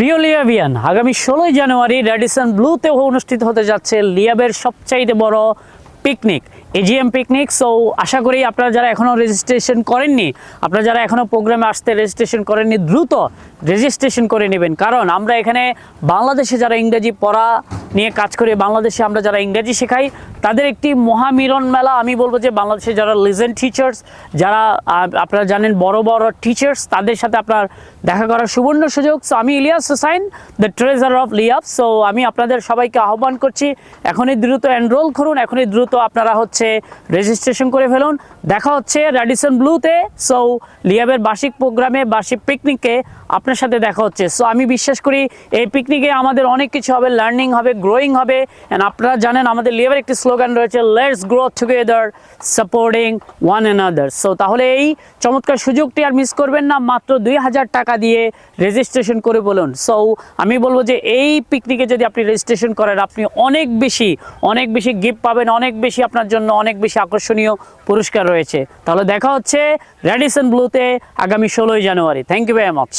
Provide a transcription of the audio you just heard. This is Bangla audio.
প্রিয় লিয়াবিয়ান, আগামী ষোলোই জানুয়ারি র্যাডিসন ব্লুতে অনুষ্ঠিত হতে যাচ্ছে লিয়াবের সবচাইতে বড় পিকনিক, এজিএম পিকনিক। সো আশা করি আপনারা যারা এখনও রেজিস্ট্রেশন করেননি, আপনারা যারা এখনও প্রোগ্রামে আসতে রেজিস্ট্রেশন করেননি, দ্রুত রেজিস্ট্রেশন করে নেবেন। কারণ আমরা এখানে বাংলাদেশে যারা ইংরেজি পড়া নিয়ে কাজ করি, বাংলাদেশে আমরা যারা ইংরেজি শেখাই তাদের একটি মহামিলন মেলা। আমি বলব যে বাংলাদেশে যারা লিজেন্ড টিচার্স যারা আপনারা জানেন বড় বড় টিচার্স তাদের সাথে আপনার দেখা করার সুবর্ণ সুযোগ। সো আমি Ilias Hossain the treasurer of LIAB so আমি আপনাদের সবাইকে আহ্বান করছি, এখনই দ্রুত এনরোল করুন, এখনই দ্রুত আপনারা হচ্ছে রেজিস্ট্রেশন করে ফেলুন। দেখা হচ্ছে র্যাডিসন ব্লুতে সো লিয়াবের বার্ষিক প্রোগ্রামে, বার্ষিক পিকনিকে আপনার সাথে দেখা হচ্ছে। সো আমি বিশ্বাস করি এই পিকনিকে আমাদের অনেক কিছু হবে লার্নিং হবে গ্রোয়িং হবে। অ্যান্ড আপনারা জানেন আমাদের লিয়াবের একটি স্লোগান রয়েছে let's grow together supporting one another so তাহলে এই চমৎকার সুযোগটি আর মিস করবেন না, মাত্র দুই হাজার টাকা দিয়ে রেজিস্ট্রেশন করে বলুন। সো আমি বলব যে এই পিকনিকে যদি আপনি রেজিস্ট্রেশন করেন, আপনি অনেক বেশি অনেক বেশি গিফট পাবেন, অনেক বেশি আপনার জন্য অনেক বেশি আকর্ষণীয় পুরস্কার রয়েছে। তাহলে দেখা হচ্ছে র্যাডিসন ব্লুতে আগামী ষোলোই জানুয়ারি। Thank you very much